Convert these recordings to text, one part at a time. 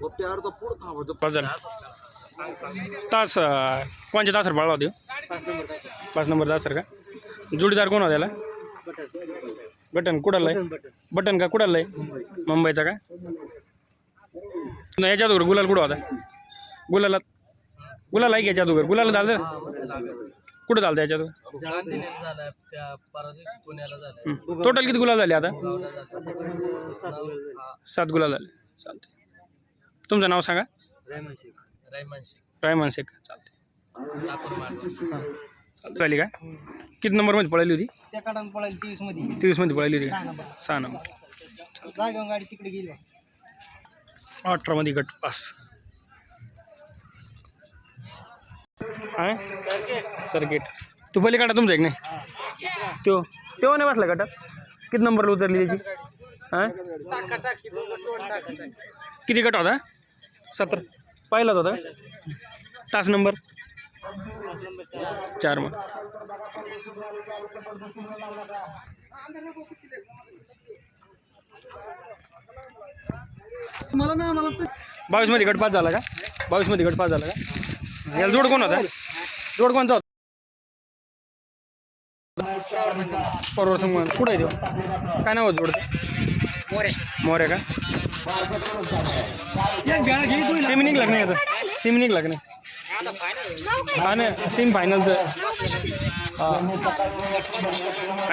पुढं झालं तास कोणच्या तासर पाळला होते पाच नंबर तासर का? जोडीदार कोण होता त्याला? बटन कुडाला आहे? बटन का कुडाला आहे? मुंबईचा का? नाही याच्या अगोदर गुलाल कुठं होता? गुलाला गुलाल आहे की याच्या अगोदर गुलाला झालं कुठं झालं झालं झालं टोटल किती गुलाल झाले आता? सात गुलाल झाले. चालते तुमचं नाव सांगा. रायमान शेख. रायमान शेख. चालते सापूर मालवण. चालते झाली का? किती नंबरमध्ये पळाली होती? त्या काढून पळाली तेवीसमध्ये तेवीसमध्ये पळाली होती सहा का नंबर. सहा नंबर. जागेवर गाडी तिकडे गेली अठरामध्ये गट पास. हां? सर्किट. तू पहिले काढा तुमचा एक नाही? तो. तेव्हा नाही बसला गटात किती नंबरला उतरली त्याची? हां? किती गट होता? सतरा पहिलाच होता? तास नंबर? चार मग. मला ना मला बावीसमध्ये गट पास झाला का? बावीसमध्ये गट पास झाला का? याला जोड कोण होता? जोड कोणचा होता? परवर संग कुठं आहे तो? काय नाव होतं जोड मोरे. मोरे का? सेमी निघला का नाही याचा सेमी निघला का नाही हा आणि सेमी फायनलचं हा.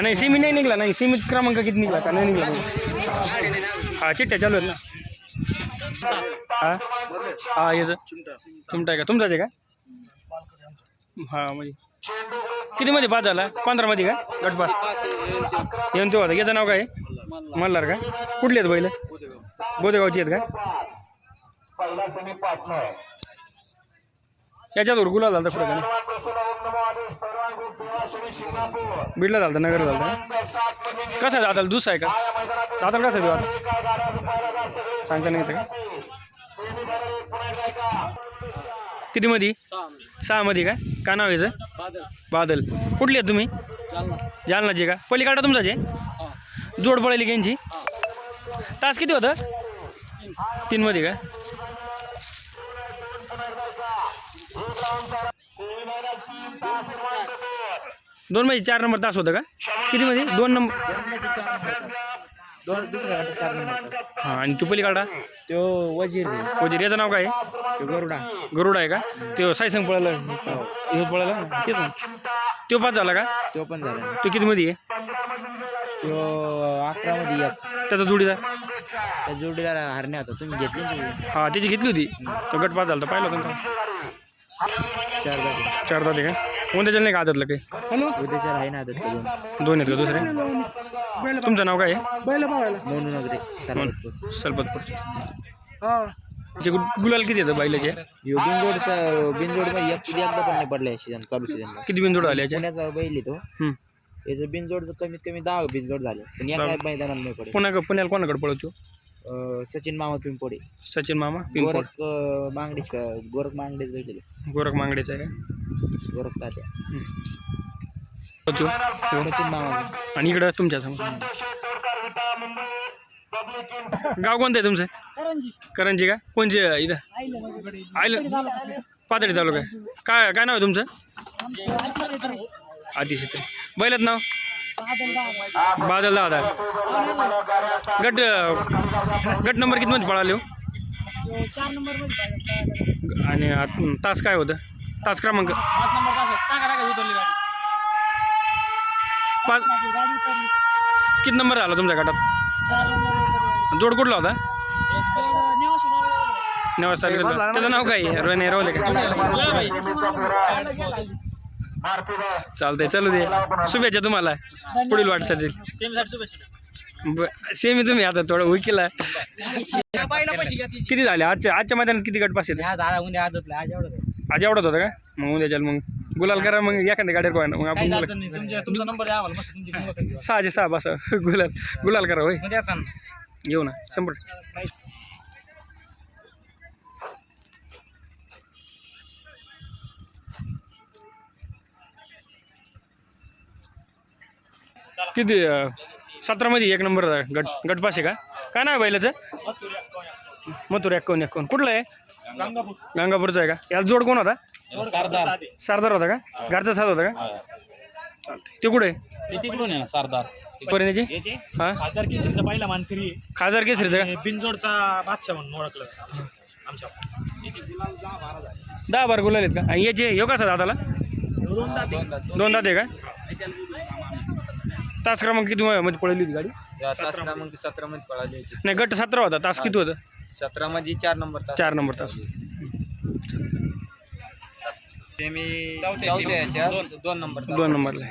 नाही सेमी नाही निघला नाही सेमी क्रमांक किती निघला का नाही निघला हा चिठ्ठ्या चालू आहेत ना. हा हा याचं तुमचं आहे का तुमचाच आहे का हा म्हणजे कितीमध्ये पास झाला? पंधरामध्ये का? गट पास येऊन तो होता याचं नाव काय आहे? मल्हार का? कुठले आहेत बैल? बोदेगावची आहेत का? याच्यात उरगुला झाला पुढे का नाही? बीडला झालं नगर झालता कसं आहे दादाला दुसरा आहे का? दादाला कसं आहे सांगता नाही येतं का? किती मध्ये सहा मध्ये का? काय नाव याचं? बादल. कुठली आहे तुम्ही? जालनाची का? पलीकडा तुमचाच आहे? जोड पळाली यांची? तास किती होतं? तीनमध्ये का? दोन मध्ये चार नंबर तास होतं का? किती मध्ये दोन नंबर हां आणि तू पलीकडा तो वजीर वजीर याचं नाव काय? आहे? तो गरुडा. गरुड आहे का? तो सायसंग पळाला. हे. पळाला? ना? तेच ना तो पास झाला का? तो पण झाला. तो किती मध्ये आहे? तो अकरा मध्ये त्याचा जोडीदार? त्या जोडीदार हरणे होता. तुम्ही घेतली ना ती? हा त्याची घेतली होती. तो गट पास झाला होता पाहिला होता ना चार जाती चार जाते का? कोणत्या नाही का आदतलं काही? हॅलो? उद्या चार आहे ना आता दोन. दोन आहेत का दुसरे? तुमचं नाव काय आहे? बैल बघायला म्हणून वगैरे सरबतपूर सलपतपूर हा. त्याचे गु- गुलाल किती येतं बैलाचे? ह्यो बिनजोडचा बिनजोडमध्ये एक एकदा पण नाही पडला सीझन चालू सीझनला किती बिनजोड आले याचे? पुण्याचा बैल आहे तो. हं. याचं बिनजोड कमीत कमी दहा बिनजोड झाले. पण एका मैदानाला नाही पडे पुन्हा पुण्याला कोणाकडे पळवतो? अं, सचिन मामा पिंपोडे. सचिन मामा पिंपोड. गोरख अं, मांगडीच का गोरख मांगडीच भेटले गोरख मांगडेचा आहे का? गोरख तात्या. तो? सचिन मामा. आणि इकडं तुमच्यासमोर गाव कोणतं आहे तुमचं? करंजी. का? कोणचे इथं? आयलं. पातळी तालुका आहे. काय काय नाव आहे तुमचं? अतिशय बैलात नाव? बादल दादा. गट गट नंबर किती मध्ये पळाले हो? चार नंबर आणि आत- तास काय होतं? तास क्रमांक? पाच नंबर तास टाका टाका उतरली गाडी पाच गाडी उतरली किती नंबर झाला तुमच्या गटात? चार नंबर उतरली जोड कुठला होता? एक नेवाशी तालुक्यात त्याचं नाव काय रोहिणी रोने का? चालतंय चलू दे. शुभेच्छा तुम्हाला. पुढील वाटचाल सेम तुम्ही आता थोडं विकेला किती झाले? आजच्या आजच्या मैदानात किती गट पास येते आज एवढं होता का? मग उद्या चल मग गुलाल करा मग एखाद्या गाडीवर कोण? मग आपण. सहाचे सहा बस. गुलाल गुलाल करा होय. येऊ ना शंभर किती सतरामध्ये एक नंबर गट गट पास आहे का? काय नाव आहे बैलाचं? मथुर एक्कावन्न एक्कावन्न. कुठलं आहे? गंगापूर गंगापूरचा आहे का? याला जोड कोण होता? सरदार. सरदार होता का? घरचा साथ होता का? चालतंय. ते कुठे? ते तिकडून आहे ना सरदार. पर्यंतची हां खासदार केसरीचा पहिला मानकरी. खासदार केसरीचा आणि बिनजोडचा बादशाह म्हणून ओळखलं आमच्या. दहा बार गुलाल आहेत का? आणि याचे ह्यो कसा दादाला? दोन दाते. दोन दात आहे का तास क्रमांक किती मध्ये पळली होती गाडी? या तास क्रमांक सतरा मध्ये पळाली होती. नाही गट सतरा होता. तास किती होता? सतरा मध्ये चार नंबर चार नंबर तास. ते मी दोन. नंबर दोन नंबरला